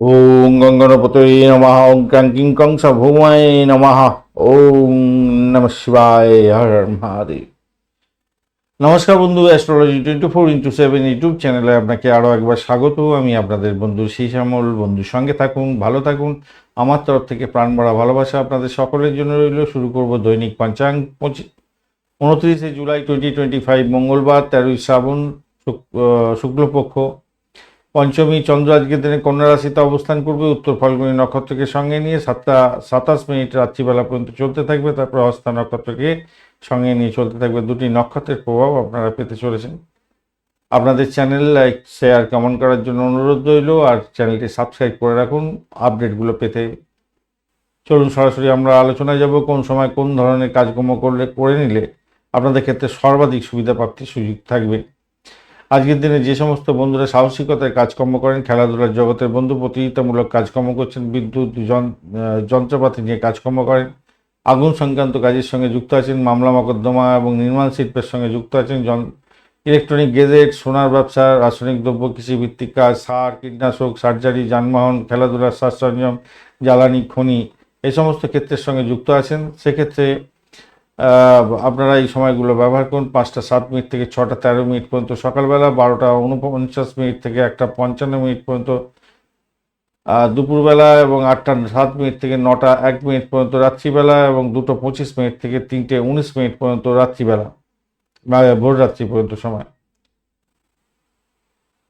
ওং গঙ্গনপতয়ে নমঃ ওং ক্রাঙ্কিং কংস ভৌমায় নমঃ ওং নম শিবায় মহাদেব। নমস্কার বন্ধু astrology twenty four into seven YouTube চ্যানেলে আপনাকে আরও একবার স্বাগত। আমি আপনাদের বন্ধু শ্যামল বন্ধুর সঙ্গে থাকুন, ভালো থাকুন। আমার তরফ থেকে প্রাণ ভরা ভালোবাসা আপনাদের সকলের জন্য রইল। শুরু করব দৈনিক পঞ্চাঙ্গ পঁচিশ উনত্রিশে জুলাই টোয়েন্টি টোয়েন্টি ফাইভ মঙ্গলবার, তেরোই শ্রাবণ, শুক- শুক্লপক্ষ। পঞ্চমী চন্দ্র আজকের দিনে কন্যা রাশিতে অবস্থান করবে, উত্তর ফাল্গুনী নক্ষত্রকে সঙ্গে নিয়ে সাতটা সাতাশ মিনিট রাত্রিবেলা পর্যন্ত চলতে থাকবে, তারপর হস্তা নক্ষত্রকে সঙ্গে নিয়ে চলতে থাকবে। দুটি নক্ষত্রের প্রভাব আপনারা পেতে চলেছেন। আপনাদের চ্যানেল লাইক, শেয়ার, কমেন্ট করার জন্য অনুরোধ রইল, আর চ্যানেলটি সাবস্ক্রাইব করে রাখুন। আপডেটগুলো পেতে চলুন সরাসরি আমরা আলোচনায় যাব, কোন সময় কোন ধরনের কাজকর্ম করলে, করে নিলে আপনাদের ক্ষেত্রে সর্বাধিক সুবিধা প্রাপ্তির সুযোগ থাকবে। আজকের দিনে যে সমস্ত বন্ধুরা সাহসিকতায় কাজকর্ম করেন, খেলাধুলার জগতের বন্ধু, প্রতিযোগিতামূলক কাজকর্ম করছেন, বিদ্যুৎ যন্ত্রপাতি নিয়ে কাজকর্ম করেন, আগুন সংক্রান্ত কাজের সঙ্গে যুক্ত আছেন, মামলা মকদ্দমা এবং নির্মাণ শিল্পের সঙ্গে যুক্ত আছেন, জন, ইলেকট্রনিক গেজেট সোনার ব্যবসা, রাসায়নিক দ্রব্য, কৃষিভিত্তিক কাজ, সার, কীটনাশক, সার্জারি, যানবাহন, খেলাধুলার সরঞ্জাম জ্বালানি, খনি এই সমস্ত ক্ষেত্রের সঙ্গে যুক্ত আছেন। সেক্ষেত্রে আপনারা এই সময়গুলো ব্যবহার করুন। পাঁচটা সাত মিনিট থেকে ছটা তেরো মিনিট পর্যন্ত সকালবেলা, বারোটা উনপঞ্চাশ মিনিট থেকে একটা পঞ্চান্ন মিনিট পর্যন্ত দুপুরবেলা এবং আটটা সাত মিনিট থেকে নটা এক মিনিট পর্যন্ত রাত্রিবেলা এবং দুটো পঁচিশ মিনিট থেকে তিনটে উনিশ মিনিট পর্যন্ত রাত্রিবেলা ভোর রাত্রি পর্যন্ত সময়।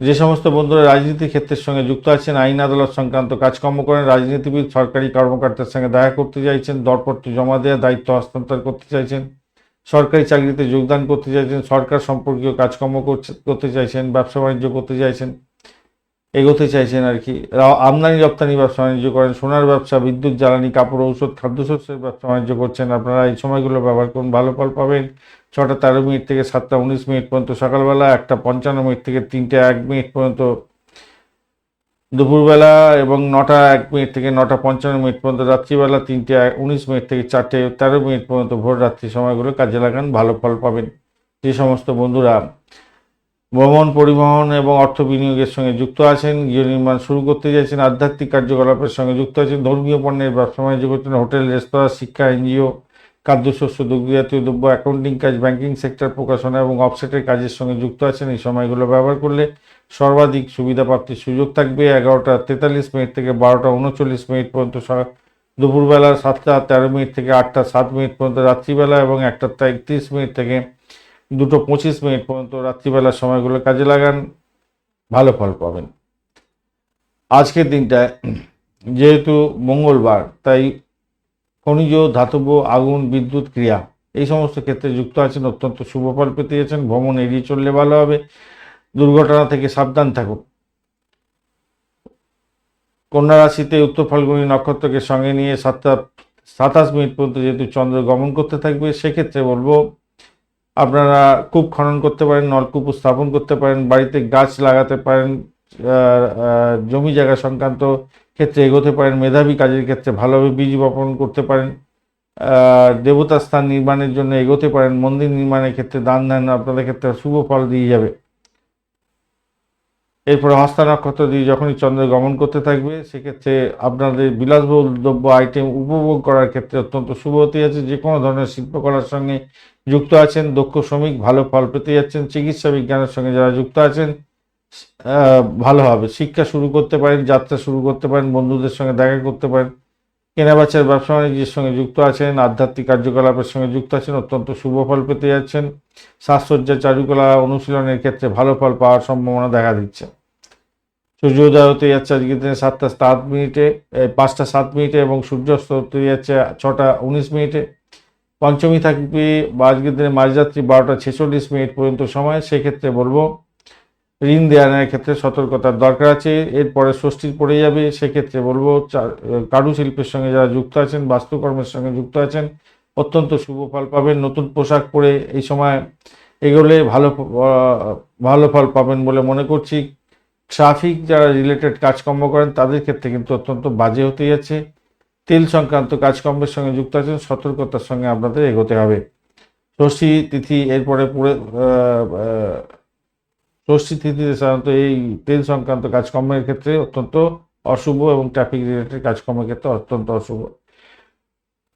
যে সমস্ত বন্ধুরা রাজনীতির ক্ষেত্রের সঙ্গে যুক্ত আছেন, আইন আদালত সংক্রান্ত কাজকর্ম করেন, রাজনীতিবিদ, সরকারি কর্মকর্তার সঙ্গে দেখা করতে চাইছেন, দরপত্র জমা দেওয়া দায়িত্ব হস্তান্তর করতে চাইছেন, সরকারি চাকরিতে যোগদান করতে চাইছেন, সরকার সম্পর্কীয় কাজকর্ম করতে চাইছেন, ব্যবসা বাণিজ্য করতে চাইছেন এগোতে চাইছেন আর কি। আমদানি রপ্তানি ব্যবসা বাণিজ্য করেন, সোনার ব্যবসা, বিদ্যুৎ, জ্বালানি, কাপড়, ঔষধ, খাদ্যশস্যের ব্যবসা বাণিজ্য করছেন। আপনারা এই সময়গুলো ব্যবহার করুন, ভালো ফল পাবেন। ছটা তেরো মিনিট থেকে সাতটা উনিশ মিনিট পর্যন্ত সকালবেলা, একটা পঞ্চান্ন মিনিট থেকে তিনটে এক মিনিট পর্যন্ত দুপুরবেলা এবং নটা এক মিনিট থেকে নটা পঞ্চান্ন মিনিট পর্যন্ত রাত্রিবেলা, তিনটে উনিশ মিনিট থেকে চারটে তেরো মিনিট পর্যন্ত ভোর রাত্রি সময়গুলো কাজে লাগান, ভালো ফল পাবেন। যে সমস্ত বন্ধুরা ভ্রমণ পরিবহন এবং অর্থ বিনিয়োগের সঙ্গে যুক্ত আছেন, গৃহ নির্মাণ শুরু করতে চাইছেন আধ্যাত্মিক কার্যকলাপের সঙ্গে যুক্ত আছেন, ধর্মীয় পণ্যের ব্যবসা বাণিজ্য করছেন, হোটেল, রেস্তোরাঁ, শিক্ষা, এনজিও, খাদ্যশস্য দুগ্ধ জাতীয় দ্রব্য, অ্যাকাউন্টিং কাজ, ব্যাংকিং সেক্টর, প্রকাশনা এবং অফসেটের কাজের সঙ্গে যুক্ত আছেন। এই সময়গুলো ব্যবহার করলে সর্বাধিক সুবিধা প্রাপ্তির সুযোগ থাকবে। এগারোটা তেতাল্লিশ মিনিট থেকে বারোটা উনচল্লিশ মিনিট পর্যন্ত দুপুরবেলা সাতটা তেরো মিনিট থেকে আটটা সাত মিনিট পর্যন্ত রাত্রিবেলা এবং একটা একত্রিশ মিনিট থেকে দুটো পঁচিশ মিনিট পর্যন্ত রাত্রিবেলার সময়গুলো কাজে লাগান, ভালো ফল পাবেন। আজকের দিনটায়, যেহেতু মঙ্গলবার, তাই খনিজ, ধাতব, আগুন, বিদ্যুৎ ক্রিয়া, এই সমস্ত ক্ষেত্রে যুক্ত আছেন, অত্যন্ত শুভ ফল পেতে যাচ্ছেন, ভ্রমণ এড়িয়ে চললে ভালো হবে, দুর্ঘটনা থেকে সাবধান থাকুন। কন্যা রাশিতে উত্তর ফাল্গুনী নক্ষত্রকে সঙ্গে নিয়ে সাতটা, সাতাশ মিনিট পর্যন্ত যেহেতু চন্দ্র গমন করতে থাকবে, সেক্ষেত্রে বলব আপনারা কূপ খনন করতে পারেন, নলকূপ স্থাপন করতে পারেন, বাড়িতে গাছ লাগাতে পারেন জমি জায়গা সংক্রান্ত ক্ষেত্রে এগোতে পারেন, মেধাবী কাজের ক্ষেত্রে ভালোভাবে বীজ বপন করতে পারেন দেবতা স্থান নির্মাণের জন্য এগোতে পারেন, মন্দির নির্মাণের ক্ষেত্রে দান ধ্যান আপনাদের ক্ষেত্রে শুভ ফল দিয়ে যাবে। এরপরে হস্তা নক্ষত্র দিয়ে যখনই চন্দ্র গমন করতে থাকবে, সেক্ষেত্রে আপনাদের বিলাসবহুল দ্রব্য আইটেম উপভোগ করার ক্ষেত্রে অত্যন্ত শুভ হতে যাচ্ছে। যে কোনো ধরনের শিল্পকলার সঙ্গে যুক্ত আছেন, দক্ষ শ্রমিক, ভালো ফল পেতে যাচ্ছেন, চিকিৎসা বিজ্ঞানের সঙ্গে যারা যুক্ত আছেন ভালো হবে। শিক্ষা শুরু করতে পারেন, যাত্রা শুরু করতে পারেন, বন্ধুদের সঙ্গে দেখা করতে পারেন, কেনাবেচার ব্যবসা বাণিজ্যের সঙ্গে যুক্ত আছেন, আধ্যাত্মিক কার্যকলাপের সঙ্গে যুক্ত আছেন, অত্যন্ত শুভ ফল পেতে যাচ্ছেন। সাজসজ্জা চারুকলা অনুশীলনের ক্ষেত্রে ভালো ফল পাওয়ার সম্ভাবনা দেখা দিচ্ছে। সূর্যোদয় হতে যাচ্ছে আজকের দিনে সাতটা সাত মিনিটে পাঁচটা সাত মিনিটে এবং সূর্যাস্ত হতে যাচ্ছে ছটা উনিশ মিনিটে। পঞ্চমী থাকবে বা আজকের দিনে মাঝরাত্রি বারোটা ছেচল্লিশ মিনিট পর্যন্ত সময়, সেক্ষেত্রে বলব ঋণ দেওয়ার ক্ষেত্রে সতর্কতার দরকার আছে, এরপরে ষষ্ঠীর পড়ে যাবে, সেক্ষেত্রে বলব চা- কারুশিল্পের সঙ্গে যারা যুক্ত আছেন, বাস্তুকর্মের সঙ্গে যুক্ত আছেন, অত্যন্ত শুভ ফল পাবেন, নতুন পোশাক পরে এই সময় এগোলে ভালো ভালো ফল পাবেন বলে মনে করছি। ট্রাফিক যারা রিলেটেড কাজকর্ম করেন, তাদের ক্ষেত্রে কিন্তু অত্যন্ত বাজে হতে যাচ্ছে। তেল সংক্রান্ত কাজকর্মের সঙ্গে যুক্ত আছেন, সতর্কতার সঙ্গে আপনাদের এগোতে হবে। ষষ্ঠী তিথি এরপরে পুরো ষষ্ঠী তিথিতে সাধারণত এই তেল সংক্রান্ত কাজকর্মের ক্ষেত্রে অত্যন্ত অশুভ এবং ট্রাফিক রিলেটেড কাজকর্মের ক্ষেত্রে অত্যন্ত অশুভ।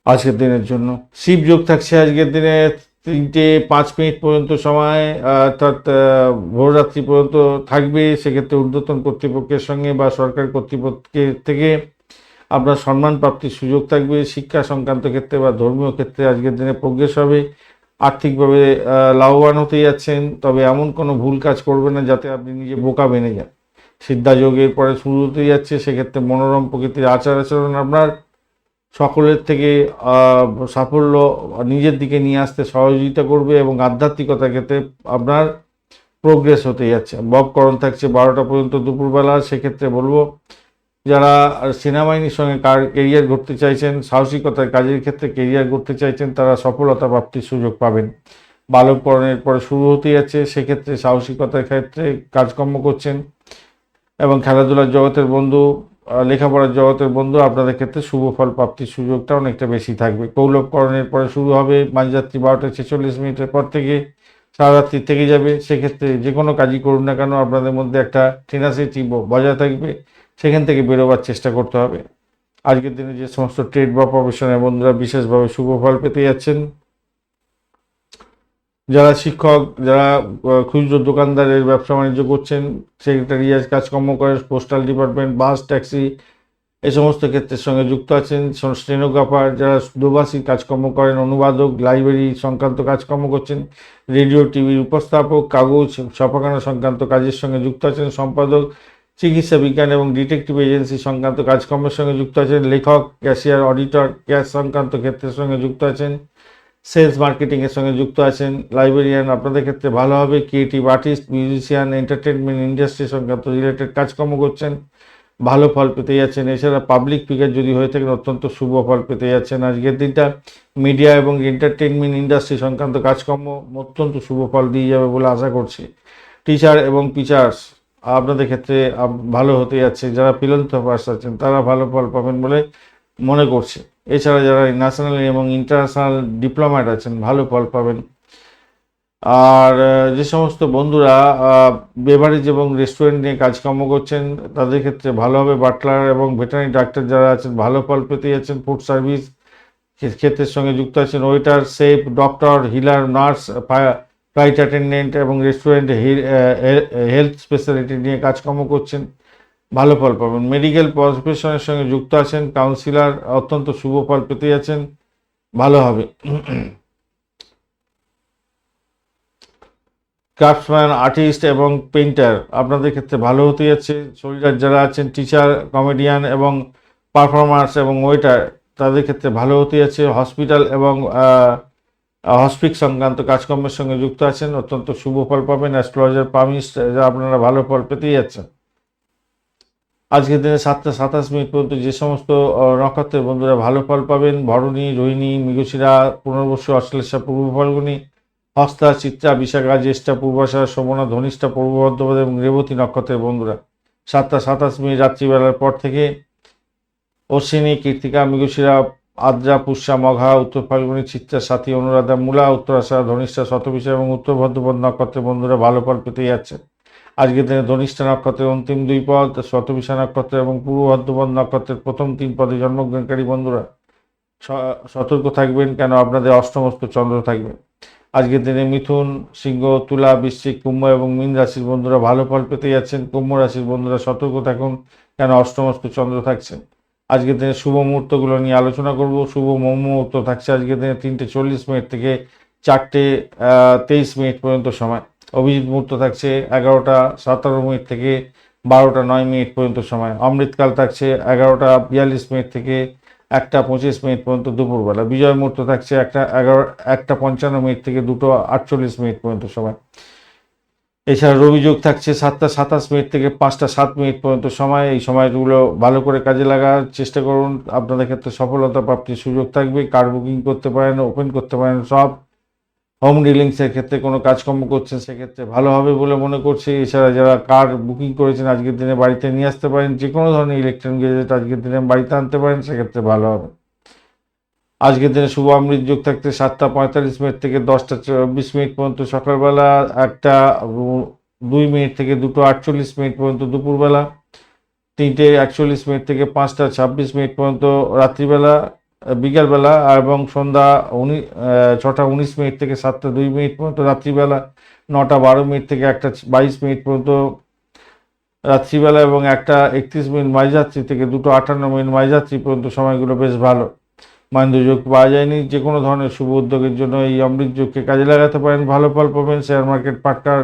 আজকের দিনের জন্য। শিব যোগ থাকছে আজকের দিনে। তিনটে পাঁচ মিনিট পর্যন্ত সময় অর্থাৎ ভোররাত্রি পর্যন্ত থাকবে। সেক্ষেত্রে ঊর্ধ্বতন কর্তৃপক্ষের সঙ্গে বা সরকার কর্তৃপক্ষের থেকে আপনার সম্মান প্রাপ্তির সুযোগ থাকবে। শিক্ষা সংক্রান্ত ক্ষেত্রে বা ধর্মীয় ক্ষেত্রে আজকের দিনে প্রোগ্রেস হবে। আর্থিকভাবে লাভবান হতে যাচ্ছেন। তবে এমন কোনো ভুল কাজ করবে না যাতে আপনি নিজে বোকা বেনে যান। সিদ্ধাযোগের পরে শুরু হতে যাচ্ছে। সেক্ষেত্রে মনোরম প্রকৃতির আচার আচরণ আপনার সকলের থেকে সাফল্য নিজের দিকে নিয়ে আসতে সহযোগিতা করবে এবং আধ্যাত্মিকতার ক্ষেত্রে আপনার প্রোগ্রেস হতে যাচ্ছে। ববকরণ থাকছে বারোটা পর্যন্ত দুপুরবেলা, সেক্ষেত্রে বলব, যারা সেনাবাহিনীর সঙ্গে কার কেরিয়ার করতে চাইছেন, সাহসিকতার কাজের ক্ষেত্রে কেরিয়ার করতে চাইছেন, তারা সফলতা প্রাপ্তির সুযোগ পাবেন। বালককরণের পরে শুরু হতে যাচ্ছে, সেক্ষেত্রে সাহসিকতার ক্ষেত্রে কাজকর্ম করছেন এবং খেলাধুলার জগতের বন্ধু লেখাপড়ার জগতের বন্ধু, আপনাদের ক্ষেত্রে শুভ ফল প্রাপ্তির সুযোগটা অনেকটা বেশি থাকবে। কৌলভকরণের পরে শুরু হবে, মাঝরাত্রি বারোটা ছেচল্লিশ মিনিটের পর থেকে সারা রাত্রি থেকে যাবে। সেক্ষেত্রে যে কোনো কাজই করুন না কেন, আপনাদের মধ্যে একটা টেনাসিটি বজায় থাকবে। সেখান থেকে বেরোবার চেষ্টা করতে হবে। আজকের দিনে যে সমস্ত ট্রেড বা প্রফেশনের বন্ধুরা বিশেষভাবে শুভ ফল পেতে যাচ্ছেন যারা শিক্ষক, যারা খুচরো দোকানদারের ব্যবসা বাণিজ্য করছেন সেক্রেটারিয়াজ কাজকর্ম করেন পোস্টাল ডিপার্টমেন্ট বাস ট্যাক্সি এই সমস্ত ক্ষেত্রের সঙ্গে যুক্ত আছেন। স্টেনোগ্রাফার যারা দোভাষী কাজকর্ম করেন, অনুবাদক লাইব্রেরি সংক্রান্ত কাজকর্ম করছেন রেডিও টিভির উপস্থাপক, কাগজ, ছাপাখানা সংক্রান্ত কাজের সঙ্গে যুক্ত আছেন, সম্পাদক, চিকিৎসা বিজ্ঞান এবং ডিটেকটিভ এজেন্সি সংক্রান্ত কাজকর্মের সঙ্গে যুক্ত আছেন, লেখক ক্যাশিয়ার অডিটর ক্যাশ সংক্রান্ত ক্ষেত্রের সঙ্গে যুক্ত আছেন। সেলস মার্কেটিংয়ের সঙ্গে যুক্ত আছেন লাইব্রেরিয়ান। আপনাদের ক্ষেত্রে ভালো হবে। Creative artist, musician entertainment industry সংক্রান্ত রিলেটেড কাজকর্ম করছেন। ভালো ফল পেতে যাচ্ছেন এছাড়া পাবলিক ফিগার যদি হয়ে থাকেন, অত্যন্ত শুভ ফল পেতে যাচ্ছেন আজকের দিনটা। মিডিয়া এবং এন্টারটেনমেন্ট ইন্ডাস্ট্রি সংক্রান্ত কাজকর্ম অত্যন্ত শুভ ফল দিয়ে যাবে বলে আশা করছি। টিচার এবং টিচার্স আপনাদের ক্ষেত্রে ভালো হতে যাচ্ছে যারা ফিলন্থপার্স আছেন, তারা ভালো ফল পাবেন বলে মনে করছে। এছাড়া যারা ন্যাশনাল এবং ইন্টারন্যাশনাল ডিপ্লোম্যাট আছেন, ভালো ফল পাবেন। আর যে সমস্ত বন্ধুরা বেভারেজ এবং রেস্টুরেন্ট নিয়ে কাজকর্ম করছেন, তাদের ক্ষেত্রে ভালো হবে। বাটলার এবং ভেটারি ডাক্তার যারা আছেন, ভালো ফল পেতে যাচ্ছেন ফুড সার্ভিস ক্ষেত্রের সঙ্গে যুক্ত আছেন। Waiter chef doctor healer nurse flight attendant এবং রেস্টুরেন্ট হেলথ স্পেশালিটি নিয়ে কাজকর্ম করছেন। ভালো ফল পাবেন। মেডিকেল প্রফেশনের সঙ্গে যুক্ত আছেন কাউন্সিলর অত্যন্ত শুভ ফল পেতে যাচ্ছেন, ভালো হবে। ক্রাফটসম্যান আর্টিস্ট এবং পেইন্টার আপনাদের ক্ষেত্রে ভালো হতে যাচ্ছে। শরীরের যারা আছেন টিচার কমেডিয়ান এবং পারফরমার্স এবং ওয়েটার তাদের ক্ষেত্রে ভালো হতে যাচ্ছে। হসপিটাল এবং হসপিক সংক্রান্ত কাজকর্মের সঙ্গে যুক্ত আছেন, অত্যন্ত শুভ ফল পাবেন। অ্যাস্ট্রোলজার পামিস্ট আপনারা ভালো ফল পেতেই যাচ্ছেন। আজকের দিনে সাতটা সাতাশ মিনিট পর্যন্ত যে সমস্ত নক্ষত্রের বন্ধুরা ভালো ফল পাবেন, ভরণী, রোহিণী, মৃগশিরা, পুনর্বসু অশ্লেষা পূর্ব ফলগুনি, হস্তা, চিত্রা, বিশাখা, জ্যেষ্ঠা, পূর্বাশা শোভনা ধনিষ্ঠা, পূর্ব বর্ধমান এবং রেবতী নক্ষত্রের বন্ধুরা। সাতটা সাতাশ মিনিট রাত্রিবেলার পর থেকে অশ্বিনী, কীর্তিকা, মৃগশিরা, আদ্রা, পুষ্যা, মঘা, উত্তর ফাল্গুনি, চিত্রা, সাথী, অনুরাধা, মূলা, উত্তরাশা, ধনিষ্ঠা, শতবিশা এবং উত্তর ভদ্রপদ নক্ষত্রের বন্ধুরা ভালো ফল পেতে যাচ্ছে। আজকের দিনে ধনিষ্ঠা নক্ষত্রের অন্তিম দুই পদ, শতবিশা নক্ষত্র এবং পূর্ব ভদ্রপদ নক্ষত্রের প্রথম তিন পদে জন্মগ্রহণকারী বন্ধুরা সতর্ক থাকবেন কেন? আপনাদের অষ্টমস্ত চন্দ্র থাকবে। আজকের দিনে মিথুন, সিংহ, তুলা, বৃশ্চিক, কুম্ভ এবং মীন রাশির বন্ধুরা ভালো ফল পেতে যাচ্ছেন। কুম্ভ রাশির বন্ধুরা সতর্ক থাকুন কেন? অষ্টমস্ত চন্দ্র থাকছেন আজকের দিনে শুভ মুহূর্তগুলো নিয়ে আলোচনা করব। শুভ মুহূর্ত থাকছে আজকের দিনে তিনটে চল্লিশ মিনিট থেকে চারটে তেইশ মিনিট পর্যন্ত সময়। অভিজিৎ মুহূর্ত থাকছে এগারোটা সতেরো মিনিট থেকে বারোটা নয় মিনিট পর্যন্ত সময়। অমৃতকাল থাকছে এগারোটা বিয়াল্লিশ মিনিট থেকে একটা পঁচিশ মিনিট পর্যন্ত দুপুরবেলা। বিজয় মুহূর্ত থাকছে একটা এগারো, একটা পঞ্চান্ন মিনিট থেকে দুটো আটচল্লিশ মিনিট পর্যন্ত সময়। এছাড়া রবি যোগ থাকছে সাতটা সাতাশ মিনিট থেকে পাঁচটা সাত মিনিট পর্যন্ত সময়। এই সময়গুলো ভালো করে কাজে লাগার চেষ্টা করুন। আপনাদের ক্ষেত্রে সফলতা প্রাপ্তির সুযোগ থাকবে। কার বুকিং করতে পারেন, ওপেন করতে পারেন, সব হোম ডিলিংসের ক্ষেত্রে কোনো কাজকর্ম করছেন সেক্ষেত্রে ভালো হবে বলে মনে করছি। এছাড়া যারা কার বুকিং করেছেন, আজকের দিনে বাড়িতে নিয়ে আসতে পারেন যে কোনো ধরনের ইলেকট্রনিক গেজেট আজকের দিনে বাড়িতে আনতে পারেন, সেক্ষেত্রে ভালো হবে। আজকের দিনে শুভ অমৃত যোগ থাকতে সাতটা পঁয়তাল্লিশ মিনিট থেকে দশটা চব্বিশ মিনিট পর্যন্ত সকালবেলা, একটা, দুই মিনিট থেকে দুটো আটচল্লিশ মিনিট পর্যন্ত দুপুরবেলা, তিনটে একচল্লিশ মিনিট থেকে পাঁচটা ছাব্বিশ মিনিট পর্যন্ত রাত্রিবেলা বিকালবেলা এবং সন্ধ্যা উনি ছটা উনিশ মিনিট থেকে সাতটা দুই মিনিট পর্যন্ত, রাত্রিবেলা নটা বারো মিনিট থেকে একটা বাইশ মিনিট পর্যন্ত, রাত্রিবেলা এবং একটা একত্রিশ মিনিট মাঝরাত্রি থেকে দুটো আটান্ন মিনিট মাঝরাত্রি পর্যন্ত সময়গুলো বেশ ভালো। মাইন্দ্রযোগ পাওয়া যায়নি, যে কোনো ধরনের শুভ উদ্যোগের জন্য এই অমৃত যোগকে কাজে লাগাতে পারেন। ভালো ফল পাবেন শেয়ার মার্কেট পাটকার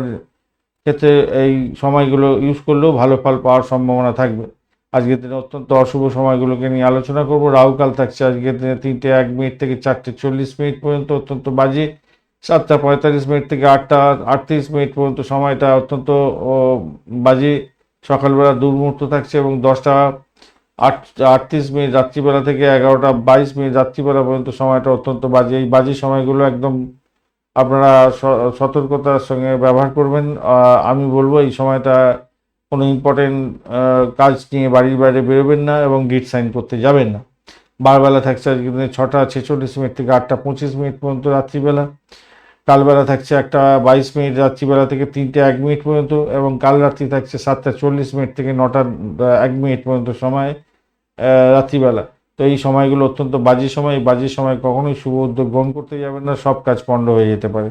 ক্ষেত্রে এই সময়গুলো ইউজ করলেও ভালো ফল পাওয়ার সম্ভাবনা থাকবে। আজকের দিনে অত্যন্ত অশুভ সময়গুলোকে নিয়ে আলোচনা করব। রাহুকাল থাকছে আজকের দিনে তিনটে এক মিনিট থেকে চারটে চল্লিশ মিনিট পর্যন্ত অত্যন্ত বাজে। সাতটা পঁয়তাল্লিশ মিনিট থেকে আটটা আটত্রিশ মিনিট পর্যন্ত সময়টা অত্যন্ত বাজে। সকালবেলা দুর্মুহূর্ত থাকছে এবং দশটা আট, আটত্রিশ মিনিট, রাত্রিবেলা থেকে এগারোটা বাইশ মিনিট, রাত্রিবেলা পর্যন্ত সময়টা অত্যন্ত বাজে। এই বাজে সময়গুলো একদম আপনারা সতর্কতার সঙ্গে ব্যবহার করবেন। আমি বলব এই সময়টা কোনো ইম্পর্টেন্ট কাজ নিয়ে বাড়ির বাইরে বেরোবেন না এবং গিট সাইন করতে যাবেন না। বারবেলা থাকছে আজকে ছটা, ছেচল্লিশ মিনিট থেকে আটটা, পঁচিশ মিনিট পর্যন্ত রাত্রিবেলা। কালবেলা থাকছে একটা বাইশ মিনিট, রাত্রিবেলা থেকে তিনটে, এক মিনিট পর্যন্ত এবং কাল রাত্রি থাকছে সাতটা, চল্লিশ মিনিট থেকে নটা, এক মিনিট পর্যন্ত সময় রাত্রিবেলা। তো এই সময়গুলো অত্যন্ত বাজে সময়। বাজে সময় কখনোই শুভ উদ্যোগ গ্রহণ করতে যাবেন না। সব কাজ পণ্ড হয়ে যেতে পারে।